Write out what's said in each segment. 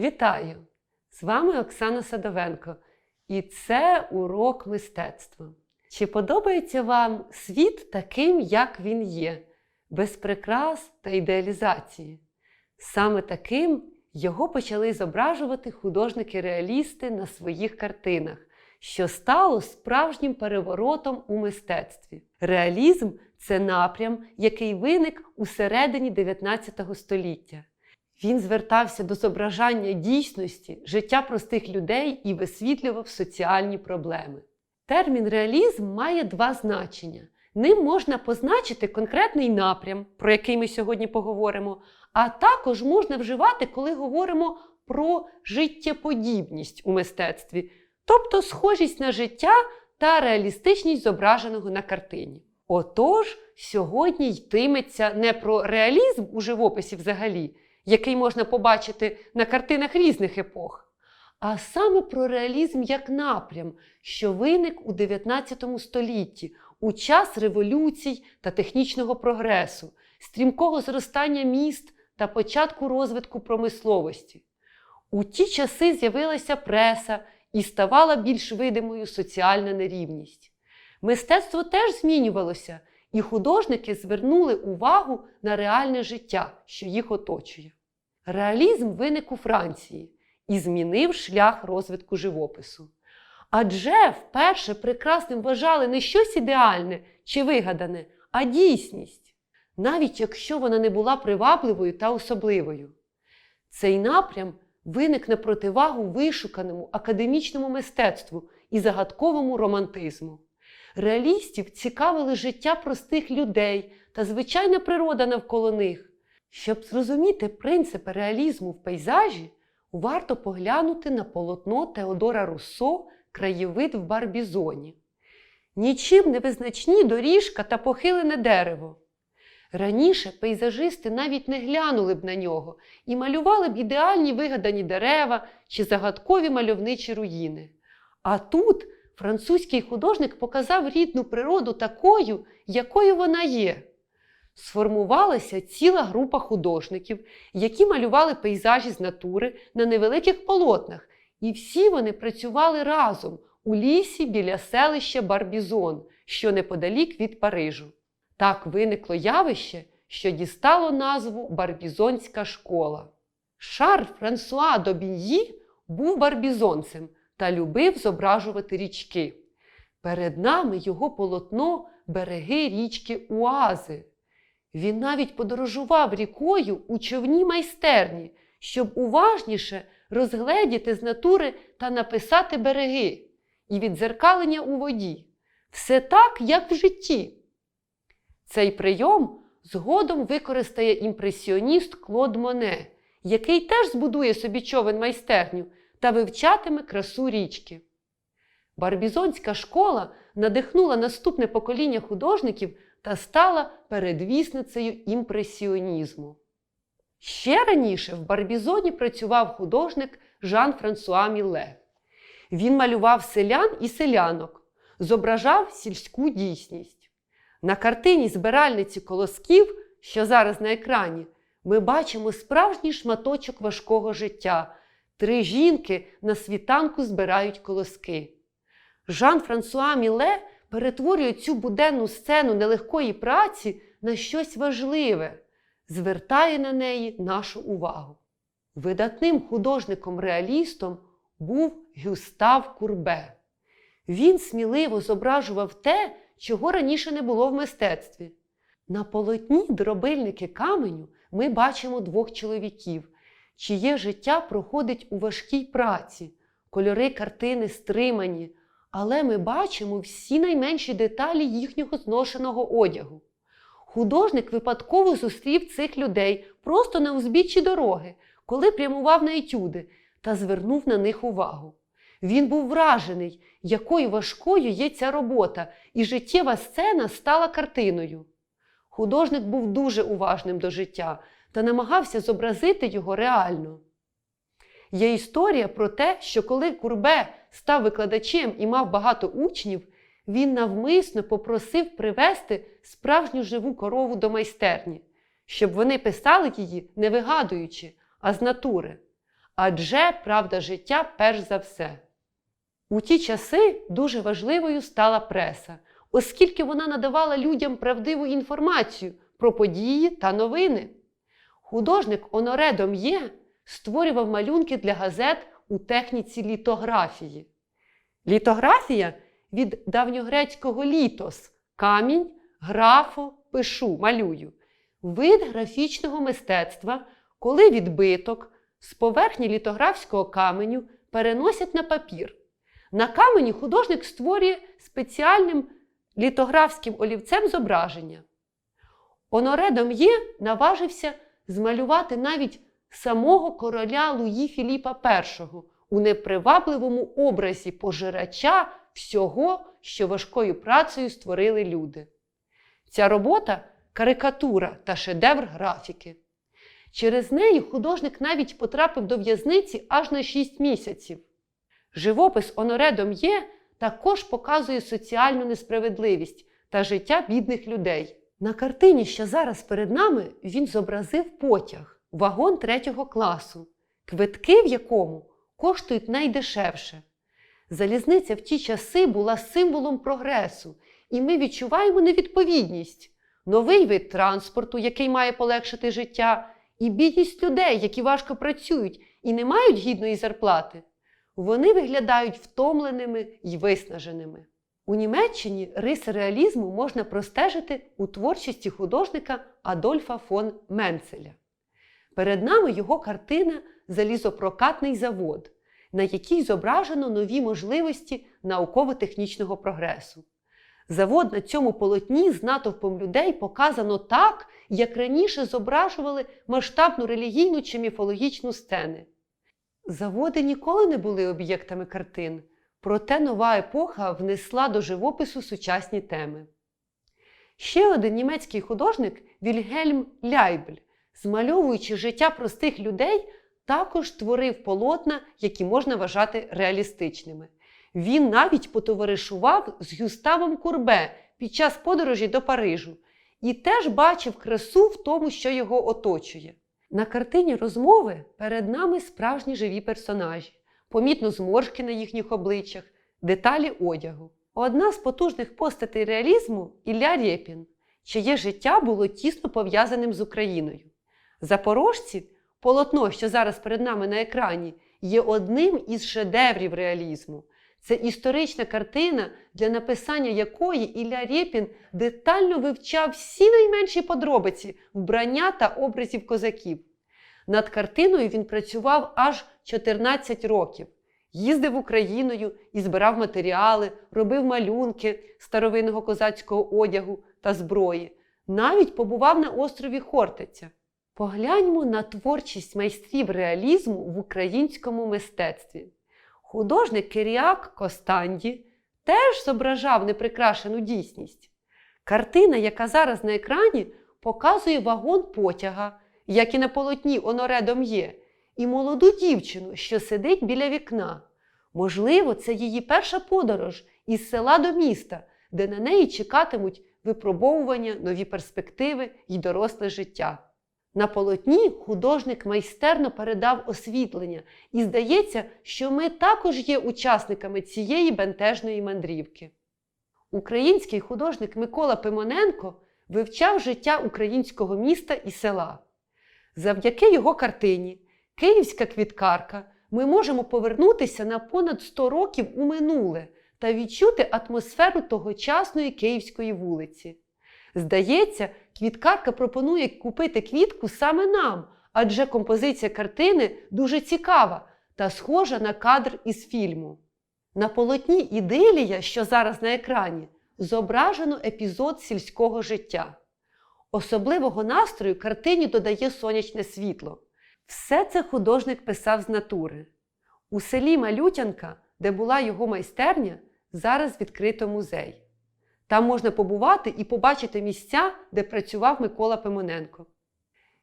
Вітаю! З вами Оксана Садовенко, і це урок мистецтва. Чи подобається вам світ таким, як він є, без прикрас та ідеалізації? Саме таким його почали зображувати художники-реалісти на своїх картинах, що стало справжнім переворотом у мистецтві. Реалізм це напрям, який виник у середині 19 століття. Він звертався до зображання дійсності, життя простих людей і висвітлював соціальні проблеми. Термін реалізм має два значення. Ним можна позначити конкретний напрям, про який ми сьогодні поговоримо, а також можна вживати, коли говоримо про життєподібність у мистецтві, тобто схожість на життя та реалістичність зображеного на картині. Отож, сьогодні йтиметься не про реалізм у живописі взагалі, який можна побачити на картинах різних епох, а саме про реалізм як напрям, що виник у 19 столітті у час революцій та технічного прогресу, стрімкого зростання міст та початку розвитку промисловості. У ті часи з'явилася преса і ставала більш видимою соціальна нерівність. Мистецтво теж змінювалося, і художники звернули увагу на реальне життя, що їх оточує. Реалізм виник у Франції і змінив шлях розвитку живопису. Адже вперше прекрасним вважали не щось ідеальне чи вигадане, а дійсність, навіть якщо вона не була привабливою та особливою. Цей напрям виник на противагу вишуканому академічному мистецтву і загадковому романтизму. Реалістів цікавили життя простих людей та звичайна природа навколо них. Щоб зрозуміти принципи реалізму в пейзажі, варто поглянути на полотно Теодора Руссо краєвид в Барбізоні. Нічим не визначні доріжка та похилене дерево. Раніше пейзажисти навіть не глянули б на нього і малювали б ідеальні вигадані дерева чи загадкові мальовничі руїни. А тут французький художник показав рідну природу такою, якою вона є. Сформувалася ціла група художників, які малювали пейзажі з натури на невеликих полотнах, і всі вони працювали разом у лісі біля селища Барбізон, що неподалік від Парижу. Так виникло явище, що дістало назву Барбізонська школа. Шарль Франсуа Добін'ї був барбізонцем та любив зображувати річки. Перед нами його полотно береги річки Уази. Він навіть подорожував рікою у човній майстерні, щоб уважніше розгледіти з натури та написати береги і відзеркалення у воді. Все так, як в житті. Цей прийом згодом використає імпресіоніст Клод Моне, який теж збудує собі човен майстерню та вивчатиме красу річки. Барбізонська школа надихнула наступне покоління художників та стала передвісницею імпресіонізму. Ще раніше в Барбізоні працював художник Жан Франсуа Міле. Він малював селян і селянок, зображав сільську дійсність. На картині збиральниці колосків, що зараз на екрані, ми бачимо справжній шматочок важкого життя. Три жінки на світанку збирають колоски. Жан Франсуа Міле перетворює цю буденну сцену нелегкої праці на щось важливе, звертає на неї нашу увагу. Видатним художником-реалістом був Гюстав Курбе. Він сміливо зображував те, чого раніше не було в мистецтві. На полотні дробильники каменю ми бачимо двох чоловіків, чиє життя проходить у важкій праці, кольори картини стримані, але ми бачимо всі найменші деталі їхнього зношеного одягу. Художник випадково зустрів цих людей просто на узбіччі дороги, коли прямував на етюди та звернув на них увагу. Він був вражений, якою важкою є ця робота, і життєва сцена стала картиною. Художник був дуже уважним до життя та намагався зобразити його реально. Є історія про те, що коли Курбе став викладачем і мав багато учнів, він навмисно попросив привезти справжню живу корову до майстерні, щоб вони писали її не вигадуючи, а з натури. адже правда життя перш за все. У ті часи дуже важливою стала преса, оскільки вона надавала людям правдиву інформацію про події та новини. Художник Оноре Дом'є створював малюнки для газет у техніці літографії. Літографія від давньогрецького літос камінь, графо, пишу, малюю. Вид графічного мистецтва, коли відбиток з поверхні літографського каменю переносять на папір. На камені художник створює спеціальним літографським олівцем зображення. Оноре Дом'є наважився змалювати навіть самого короля Луї Філіпа І у непривабливому образі пожирача всього, що важкою працею створили люди. Ця робота карикатура та шедевр графіки. Через неї художник навіть потрапив до в'язниці аж на 6 місяців. Живопис Оноре Дом'є також показує соціальну несправедливість та життя бідних людей. На картині, що зараз перед нами, він зобразив потяг, вагон третього класу, квитки в якому коштують найдешевше. Залізниця в ті часи була символом прогресу, і ми відчуваємо невідповідність, новий вид транспорту, який має полегшити життя, і бідність людей, які важко працюють і не мають гідної зарплати. Вони виглядають втомленими й виснаженими. У Німеччині риси реалізму можна простежити у творчості художника Адольфа фон Менцеля. Перед нами його картина Залізопрокатний завод, на якій зображено нові можливості науково-технічного прогресу. Завод на цьому полотні з натовпом людей показано так, як раніше зображували масштабну релігійну чи міфологічну сцени. Заводи ніколи не були об'єктами картин, проте нова епоха внесла до живопису сучасні теми. Ще один німецький художник Вільгельм Ляйбль, змальовуючи життя простих людей, також творив полотна, які можна вважати реалістичними. Він навіть потоваришував з Гюставом Курбе під час подорожі до Парижу і теж бачив красу в тому, що його оточує. На картині розмови перед нами справжні живі персонажі, помітно зморшки на їхніх обличчях, деталі одягу. Одна з потужних постатей реалізму Ілля Рєпін, чиє життя було тісно пов'язаним з Україною. Запорожці, полотно, що зараз перед нами на екрані, є одним із шедеврів реалізму. Це історична картина, для написання якої Ілля Рєпін детально вивчав всі найменші подробиці вбрання та образів козаків. Над картиною він працював аж 14 років. Їздив Україною і збирав матеріали, робив малюнки старовинного козацького одягу та зброї. Навіть побував на острові Хортиця. Погляньмо на творчість майстрів реалізму в українському мистецтві. Художник Киріак Костанді теж зображав неприкрашену дійсність. Картина, яка зараз на екрані, показує вагон потяга, як і на полотні Оноре Дом'є, і молоду дівчину, що сидить біля вікна. Можливо, це її перша подорож із села до міста, де на неї чекатимуть випробовування, нові перспективи й доросле життя. На полотні художник майстерно передав освітлення, і здається, що ми також є учасниками цієї бентежної мандрівки. Український художник Микола Пимоненко вивчав життя українського міста і села. Завдяки його картині Київська квіткарка ми можемо повернутися на понад 100 років у минуле та відчути атмосферу тогочасної Київської вулиці. Здається, квіткарка пропонує купити квітку саме нам, адже композиція картини дуже цікава та схожа на кадр із фільму. На полотні Ідилія, що зараз на екрані, зображено епізод сільського життя. Особливого настрою картині додає сонячне світло. Все це художник писав з натури. У селі Малютянка, де була його майстерня, зараз відкрито музей. Там можна побувати і побачити місця, де працював Микола Пимоненко.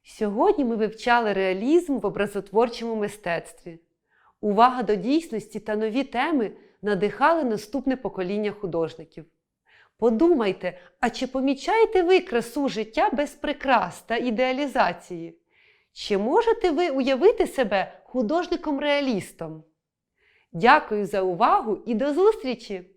Сьогодні ми вивчали реалізм в образотворчому мистецтві. Увага до дійсності та нові теми надихали наступне покоління художників. Подумайте, а чи помічаєте ви красу життя без прикрас та ідеалізації? Чи можете ви уявити себе художником-реалістом? Дякую за увагу і до зустрічі!